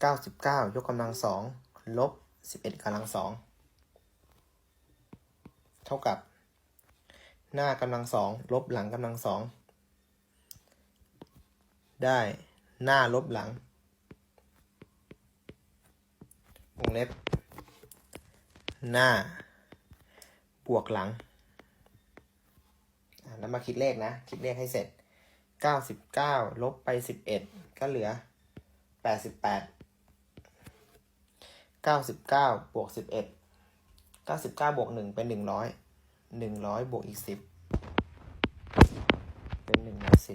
เก้าสิบเก้ายกกำลังสองลบสิบเอ็ดกำลังสองเท่ากับ หน้ากำลังสองลบหลังกำลังสองได้หน้าลบหลังวงเล็บ หน้า บวกหลังแล้วมาคิดเลขนะ คิดเลขให้เสร็จ 99 ลบไป 11 ก็เหลือ 88 99 บวก 11 99 บวก 1 เป็น 100 100 บวกอีก 10 เป็น1ร้อย10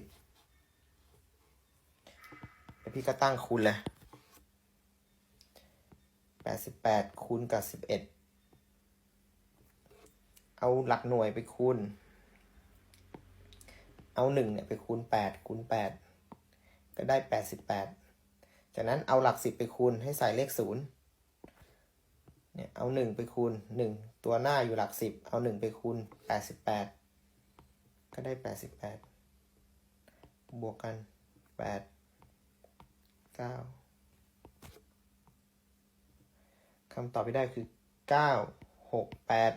แล้วพี่ก็ตั้งคูณเลย88 คูณกับ 11 เอาหลักหน่วยไปคูณ เอาหนึ่งเนี่ยไปคูณแปดคูณแปดก็ได้แปดสิบแปดจากนั้นเอาหลักสิบไปคูณให้ใส่เลขศูนย์ เอาหนึ่งไปคูณหนึ่งตัวหน้าอยู่หลักสิบเอาหนึ่งไปคูณแปดสิบแปดก็ได้แปดสิบแปดบวกกันแปดเก้าคำตอบที่ได้คือเก้าหกแปด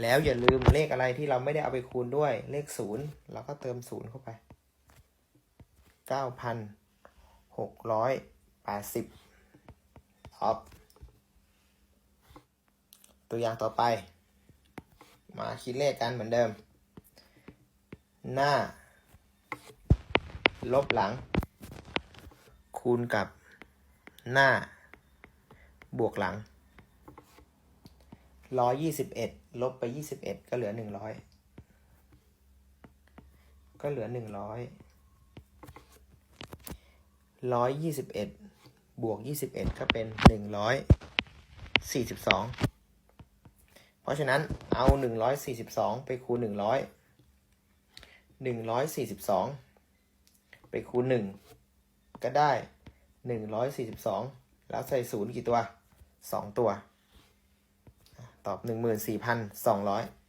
แล้วอย่าลืมเลขอะไรที่เราไม่ได้เอาไปคูณด้วยเลขศูนย์เราก็เติมศูนย์เข้าไปเก้าพันหกร้อยแปดสิบตอบ ตัวอย่างต่อไป มาคิดเลขกันเหมือนเดิม หน้า ลบหลัง คูณกับหน้า บวกหลังร้อยยี่สิบเอ็ดลบไปยี่สิบเอ็ดก็เหลือหนึ่งร้อยก็เหลือหนึ่งร้อยร้อยยี่สิบเอ็ดบวกยี่สิบเอ็ดก็เป็นหนึ่งร้อยสี่สิบสอง เพราะฉะนั้นเอา 142 ไปคูณ 100 142 ไปคูณ 1 ก็ได้ 142 แล้วใส่ศูนย์กี่ตัว 2 ตัว ตอบ 14,200